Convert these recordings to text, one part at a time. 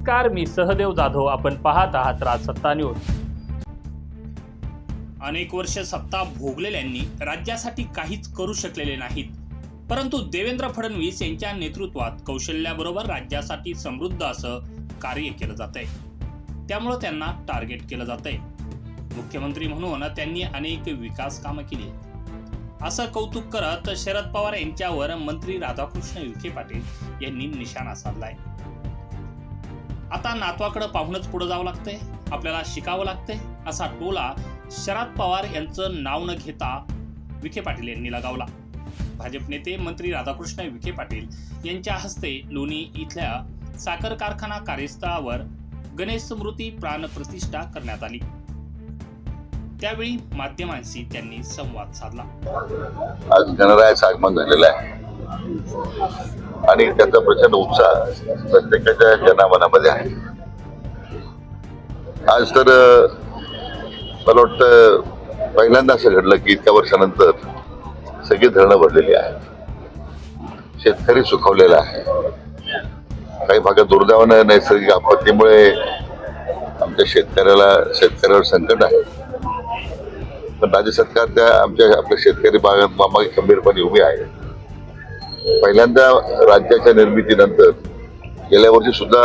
नमस्कार मी सहदेव जाधव. आपण पाहत आहात राजसत्ता न्यूज. अनेक वर्ष सत्ता भोगलेल्यांनी राज्यासाठी काहीच करू शकलेले नाहीत. परंतु देवेंद्र फडणवीस यांच्या नेतृत्वात कौशल्याबरोबर राज्यासाठी समृद्ध असं कार्य केलं जात आहे त्यामुळं त्यांना टार्गेट केलं जात आहे मुख्यमंत्री म्हणून त्यांनी अनेक विकास कामं केली आहेत. असं कौतुक करत शरद पवार यांच्यावर मंत्री राधाकृष्ण विखे पाटील यांनी निशाणा साधलाय. आता नातवाकडं पाहूनच पुढं जावं लागतंय. आपल्याला शिकावं लागतंय. असा टोला शरद पवार यांचं नाव न घेता विखे पाटील यांनी लगावला. भाजप नेते मंत्री राधाकृष्ण विखे पाटील यांच्या हस्ते लोणी इथल्या साखर कारखाना कार्यस्थळावर गणेश स्मृती प्राण प्रतिष्ठा करण्यात आली. त्यावेळी माध्यमांशी त्यांनी संवाद साधला. आज गणरायाचं आगमन झालेलं आहे. आणि त्याचा प्रचंड उत्साह प्रत्येकाच्या जनामनामध्ये आहे. आज तर मला वाटतं पहिल्यांदा असं घडलं की इतक्या वर्षानंतर सगळी धरणं भरलेली आहेत. शेतकरी सुखावलेला आहे. काही भागात दुर्दैवानं नैसर्गिक आपत्तीमुळे आमच्या शेतकऱ्याला शेतकऱ्यावर संकट आहे. पण राज्य सरकार त्या आमच्या आपल्या शेतकरी भागात मामागे खंबीरपणे उभी आहे. पहिल्यांदा राज्याच्या निर्मितीनंतर गेल्या वर्षी सुद्धा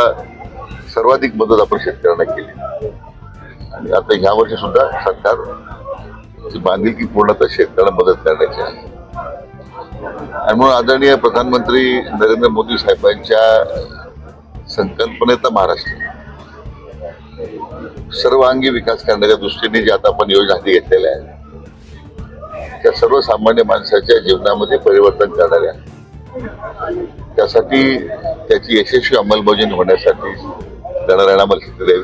सर्वाधिक मदत आपण शेतकऱ्यांना केली. आणि आता ह्या वर्षी सुद्धा सरकार बांधिलकी पूर्णतः शेतकऱ्यांना मदत करण्याची आहे. आणि म्हणून आदरणीय प्रधानमंत्री नरेंद्र मोदी साहेबांच्या संकल्पनेचा महाराष्ट्र सर्वांगी विकास करण्याच्या दृष्टीने जे आता आपण योजना हाती घेतलेल्या आहेत त्या सर्वसामान्य माणसाच्या जीवनामध्ये परिवर्तन करणाऱ्या त्यासाठी त्याची यशस्वी अंमलबजावणी होण्यासाठी गणरायाला लक्ष द्यावी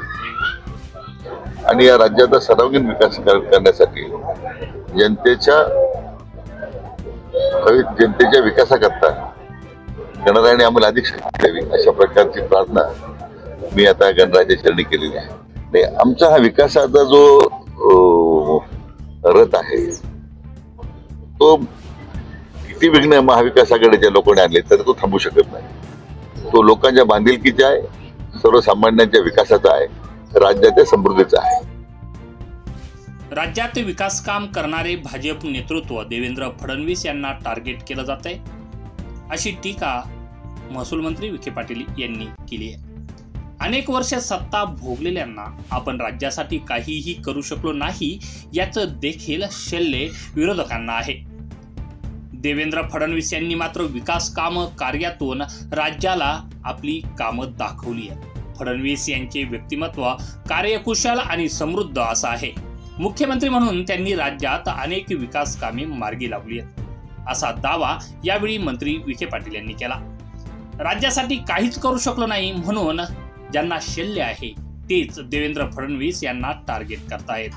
आणि या राज्याचा सर्वांगीण विकास करण्यासाठी जनतेच्या जनतेच्या विकासाकरता गणरायाने आम्हाला अधिक शक्ती द्यावी अशा प्रकारची प्रार्थना मी आता गणरायाच्या चरणी केलेली आहे. नाही आमचा हा विकासाचा जो रथ आहे तो किती विघ्न महाविकास आघाडीच्या लोकांनी आणले तरी तो थांबू शकत नाही. तो लोकांच्या बांधिलकीचा आहे सर्वसामान्यांच्या विकासाचा आहे राज्याच्या समृद्धीचा आहे. राज्यात विकास काम करणारे भाजप नेतृत्व देवेंद्र फडणवीस यांना टार्गेट केलं जात आहे. अशी टीका महसूल मंत्री विखे पाटील यांनी केली आहे. अनेक वर्ष सत्ता भोगलेल्यांना आपण राज्यासाठी काहीही करू शकलो नाही याचं देखील शल्य विरोधकांना आहे. देवेंद्र फडणवीस यांनी मात्र विकास कामं कार्यातून राज्याला आपली कामं दाखवली आहेत. फडणवीस यांचे व्यक्तिमत्व कार्यकुशल आणि समृद्ध असं आहे. मुख्यमंत्री म्हणून त्यांनी राज्यात अनेक विकास कामे मार्गी लावली आहेत. असा दावा यावेळी मंत्री विखे पाटील यांनी केला. राज्यासाठी काहीच करू शकलो नाही म्हणून ज्यांना शल्य आहे तेच देवेंद्र फडणवीस यांना टार्गेट करतायत.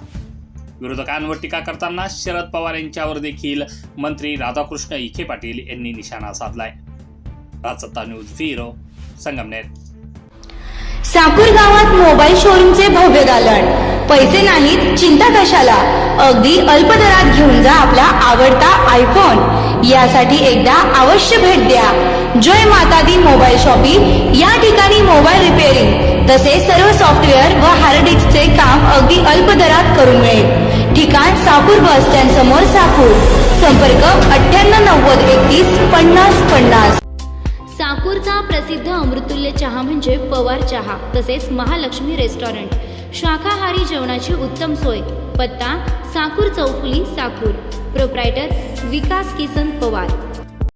विरोधकांवर टीका करताना शरद पवार यांच्यावर देखील मंत्री राधाकृष्ण इखे पाटील यांनी निशाणा साधलाय. Rajsatta news bureau Sangamner. Sakur गावात मोबाईल शोरूमचे भव्य दालन. पैसे नाहीत चिंता कशाला? अगदी अल्प दरात घेऊन जा आपला आवडता आयफोन यासाठी एकदा अवश्य भेट द्या. जय माता दी मोबाईल शॉपिंग. या ठिकाणी मोबाईल रिपेअरिंग. तसेच सर्व सॉफ्टवेअर व हार्ड डिस्कचे काम अगदी अल्प दरात करून मिळेल. ठिकाण साकूर बस स्टँड समोर साकूर. संपर्क अठ्ठ्याण्णव नव्वद एकतीस पन्नास पन्नास. साकूरचा प्रसिद्ध अमृतुल्य चहा म्हणजे पवार चहा तसेच महालक्ष्मी रेस्टॉरंट. शाकाहारी जेवणाची उत्तम सोय. पत्ता साकूर चौफुली साकूर. प्रोप्रायटर विकास किसन पवार.